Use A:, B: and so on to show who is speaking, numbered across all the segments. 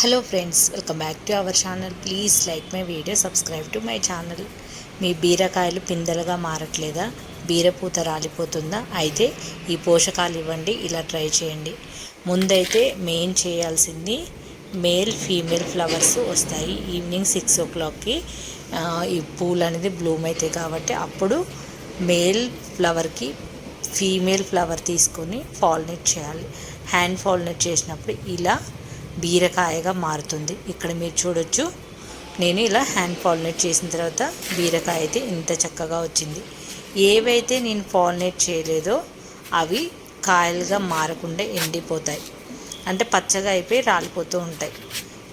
A: Hello friends welcome back to our channel please like my video subscribe to my channel మీ బీరకాయలు పిందెలుగా మారట్లేదా? బీరపూత రాలిపోతుందా? అయితే ఈ పోషకాలు ఇవ్వండి ఇలా ట్రై చేయండి. ముందైతే మెయిన్ చేయాల్సింది మేల్ ఫీమేల్ ఫ్లవర్స్ వస్తాయి. ఈవినింగ్ సిక్స్ ఓ క్లాక్కి ఈ పూలు అనేది బ్లూమ్ అవుతాయి కాబట్టి అప్పుడు మేల్ ఫ్లవర్కి ఫీమేల్ ఫ్లవర్ తీసుకొని ఫాల్నేట్ చేయాలి. హ్యాండ్ ఫాల్నేట్ చేసినప్పుడు ఇలా బీరకాయగా మారుతుంది. ఇక్కడ మీరు చూడొచ్చు. నేను ఇలా హ్యాండ్ పాలినేట్ చేసిన తర్వాత బీరకాయ అయితే ఇంత చక్కగా వచ్చింది. ఏవైతే నేను పాలినేట్ చేయలేదో అవి కాయలుగా మారకుండా ఎండిపోతాయి. అంటే పచ్చగా అయిపోయి రాలిపోతూ ఉంటాయి.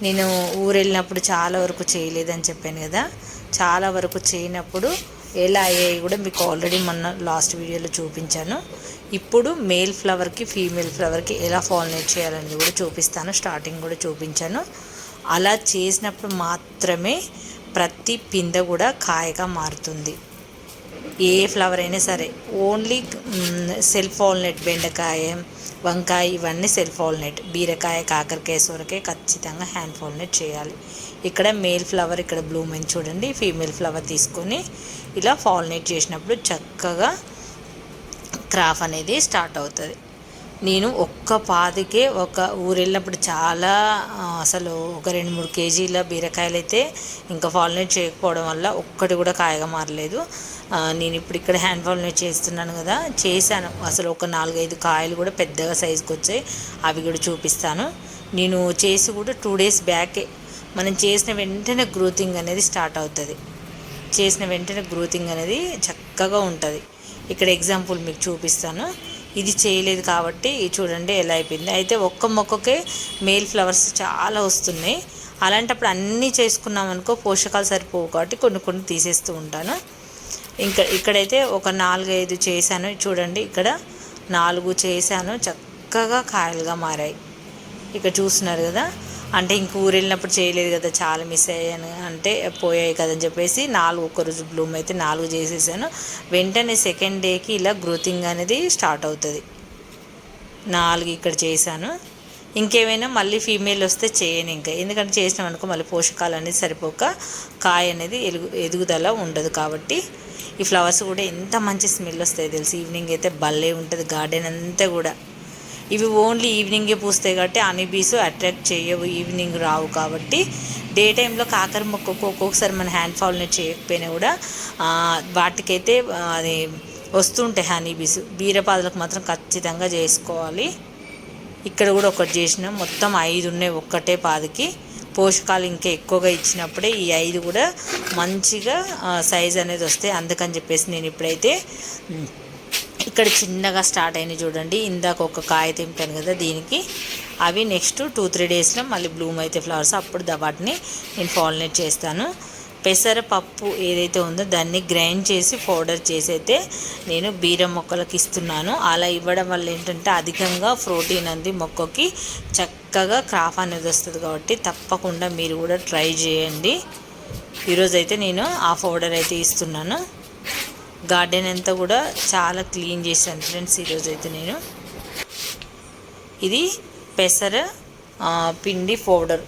A: నేను ఊరు వెళ్ళినప్పుడు చాలా వరకు చేయలేదని చెప్పాను కదా. చాలా వరకు చేయనప్పుడు ఎలా అయ్యాయి కూడా మీకు ఆల్రెడీ మొన్న లాస్ట్ వీడియోలో చూపించాను. ఇప్పుడు మేల్ ఫ్లవర్కి ఫీమేల్ ఫ్లవర్కి ఎలా ఫాలినేట్ చేయాలని కూడా చూపిస్తాను. స్టార్టింగ్ కూడా చూపించాను. అలా చేసినప్పుడు మాత్రమే ప్రతి పింద కూడా కాయగా మారుతుంది. ఏ ఫ్లవర్ అయినా సరే ఓన్లీ సెల్ఫ్ ఆల్నెట్ బెండకాయ వంకాయ ఇవన్నీ సెల్ఫ్ ఫాల్నెట్ బీరకాయ కాకరకాయ సొరకాయ ఖచ్చితంగా హ్యాండ్ ఫాల్నెట్ చేయాలి. ఇక్కడ మేల్ ఫ్లవర్ ఇక్కడ బ్లూమ్ అని చూడండి ఫీమేల్ ఫ్లవర్ తీసుకొని ఇలా ఫాల్నెట్ చేసినప్పుడు చక్కగా క్రాఫ్ అనేది స్టార్ట్ అవుతుంది. నేను ఒక్క పాదికే ఒక ఊరు వెళ్ళినప్పుడు చాలా అసలు ఒక రెండు మూడు కేజీల బీరకాయలు అయితే ఇంకా ఫాల్నేట్ చేయకపోవడం వల్ల ఒక్కటి కూడా కాయగా మారలేదు. నేను ఇప్పుడు ఇక్కడ హ్యాండ్ ఫాల్నేట్ చేస్తున్నాను కదా. చేశాను. అసలు ఒక నాలుగైదు కాయలు కూడా పెద్దగా సైజుకి వచ్చాయి. అవి కూడా చూపిస్తాను. నేను చేసి కూడా టూ డేస్ బ్యాకే మనం చేసిన వెంటనే గ్రోతింగ్ అనేది స్టార్ట్ అవుతుంది. చేసిన వెంటనే గ్రోతింగ్ అనేది చక్కగా ఉంటుంది. ఇక్కడ ఎగ్జాంపుల్ మీకు చూపిస్తాను. ఇది చేయలేదు కాబట్టి చూడండి ఎలా అయిపోయింది. అయితే ఒక్క మొక్కకే మేల్ ఫ్లవర్స్ చాలా వస్తున్నాయి. అలాంటప్పుడు అన్నీ చేసుకున్నాం అనుకో పోషకాలు సరిపోవు కాబట్టి కొన్ని కొన్ని తీసేస్తూ ఉంటాను. ఇంకా ఇక్కడైతే ఒక నాలుగైదు చేశాను. చూడండి ఇక్కడ నాలుగు చేశాను. చక్కగా కాయలుగా మారాయి. ఇక్కడ చూస్తున్నారు కదా అంటే ఇంక ఊరు వెళ్ళినప్పుడు చేయలేదు కదా చాలా మిస్ అయ్యాను. అంటే పోయాయి కదని చెప్పేసి నాలుగు ఒక రోజు బ్లూమ్ అయితే నాలుగు చేసేసాను. వెంటనే సెకండ్ డేకి ఇలా గ్రోతింగ్ అనేది స్టార్ట్ అవుతుంది. నాలుగు ఇక్కడ చేశాను. ఇంకేమైనా మళ్ళీ ఫీమేల్ వస్తే చేయను ఇంకా. ఎందుకంటే చేసినాం అనుకో మళ్ళీ పోషకాలు అనేది సరిపోక కాయ అనేది ఎలుగు ఎదుగుదల ఉండదు కాబట్టి ఈ ఫ్లవర్స్ కూడా ఎంత మంచి స్మెల్ వస్తాయి తెలుసు. ఈవినింగ్ అయితే భలే ఉంటుంది గార్డెన్ అంతా కూడా. ఇవి ఓన్లీ ఈవినింగే పూస్తాయి కాబట్టి అనిబీస్ అట్రాక్ట్ చేయవు ఈవినింగ్ రావు కాబట్టి డే టైంలో కాకర మొక్కకు ఒక్కొక్కసారి మన హ్యాండ్ ఫాల్ని చేయకపోయినా కూడా వాటికైతే అది వస్తుంటాయి హనీబీస్ బీరపాదులకు మాత్రం ఖచ్చితంగా చేసుకోవాలి. ఇక్కడ కూడా ఒకటి చేసినాం మొత్తం ఐదు ఉన్నాయి ఒక్కటే పాదికి. పోషకాలు ఇంకా ఎక్కువగా ఇచ్చినప్పుడే ఈ ఐదు కూడా మంచిగా సైజ్ అనేది వస్తాయి. అందుకని చెప్పేసి నేను ఇప్పుడైతే ఇక్కడ చిన్నగా స్టార్ట్ అయినవి చూడండి. ఇందాక ఒక కాయ తింపాను కదా దీనికి అవి నెక్స్ట్ టూ త్రీ డేస్లో మళ్ళీ బ్లూమ్ అయితే ఫ్లవర్స్ అప్పుడు వాటిని నేను ఫాలినేట్ చేస్తాను. పెసరపప్పు ఏదైతే ఉందో దాన్ని గ్రైండ్ చేసి పౌడర్ చేసి అయితే నేను బీర మొక్కలకు ఇస్తున్నాను. అలా ఇవ్వడం వల్ల ఏంటంటే అధికంగా ప్రోటీన్ అంది మొక్కకి. చక్కగా క్రాఫ్ అనేది వస్తుంది కాబట్టి తప్పకుండా మీరు కూడా ట్రై చేయండి. ఈరోజైతే నేను ఆ పౌడర్ అయితే ఇస్తున్నాను. గార్డెన్ అంతా కూడా చాలా క్లీన్ చేశాను ఫ్రెండ్స్ ఈరోజు అయితే నేను. ఇది పెసర పిండి పౌడర్.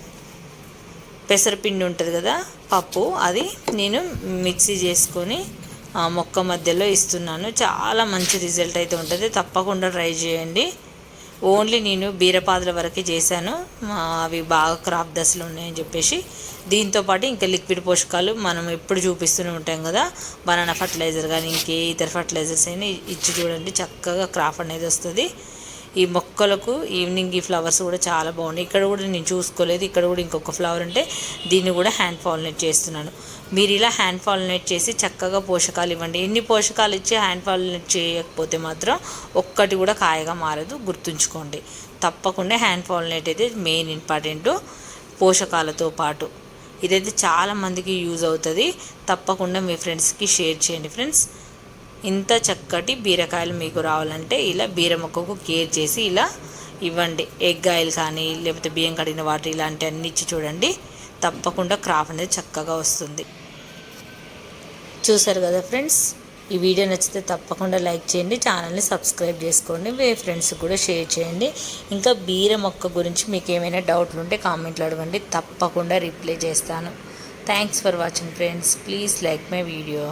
A: పెసర పిండి ఉంటుంది కదా పప్పు అది నేను మిక్సీ చేసుకొని మొక్క మధ్యలో ఇస్తున్నాను. చాలా మంచి రిజల్ట్ అయితే ఉంటుంది. తప్పకుండా ట్రై చేయండి. ఓన్లీ నేను బీరపాదుల వరకే చేశాను. అవి బాగా క్రాప్ దశలు ఉన్నాయని చెప్పేసి. దీంతోపాటు ఇంకా లిక్విడ్ పోషకాలు మనం ఎప్పుడు చూపిస్తూనే ఉంటాం కదా. బనానా ఫర్టిలైజర్ కానీ ఇంకే ఇతర ఫర్టిలైజర్స్ అయినా ఇచ్చి చూడండి. చక్కగా క్రాప్ అనేది వస్తుంది. ఈ మొక్కలకు ఈవినింగ్ ఈ ఫ్లవర్స్ కూడా చాలా బాగున్నాయి. ఇక్కడ కూడా నేను చూసుకోలేదు. ఇక్కడ కూడా ఇంకొక ఫ్లవర్ ఉంటే దీన్ని కూడా హ్యాండ్ పాలినేట్ చేస్తున్నాను. మీరు ఇలా హ్యాండ్ పాలినేట్ చేసి చక్కగా పోషకాలు ఇవ్వండి. ఎన్ని పోషకాలు ఇచ్చి హ్యాండ్ పాలినేట్ చేయకపోతే మాత్రం ఒక్కటి కూడా కాయగా మారదు. గుర్తుంచుకోండి. తప్పకుండా హ్యాండ్ పాలినేట్ అయితే మెయిన్ ఇంపార్టెంట్ పోషకాలతో పాటు. ఇదైతే చాలా మందికి యూజ్ అవుతుంది. తప్పకుండా మీ ఫ్రెండ్స్కి షేర్ చేయండి ఫ్రెండ్స్. ఇంత చక్కటి బీరకాయలు మీకు రావాలంటే ఇలా బీర మొక్కకు కేర్ చేసి ఇలా ఇవ్వండి. ఎగ్ ఆయిల్ కానీ లేకపోతే బియ్యం కడిగిన వాటర్ ఇలాంటి అన్ని ఇచ్చి చూడండి. తప్పకుండా క్రాప్ అనేది చక్కగా వస్తుంది. చూసారు కదా ఫ్రెండ్స్? ఈ వీడియో నచ్చితే తప్పకుండా లైక్ చేయండి. ఛానల్ని సబ్స్క్రైబ్ చేసుకోండి. మీ ఫ్రెండ్స్కి కూడా షేర్ చేయండి. ఇంకా బీర మొక్క గురించి మీకు ఏమైనా డౌట్లు ఉంటే కామెంట్లో అడగండి. తప్పకుండా రిప్లై చేస్తాను. Thanks for watching friends. Please like my video.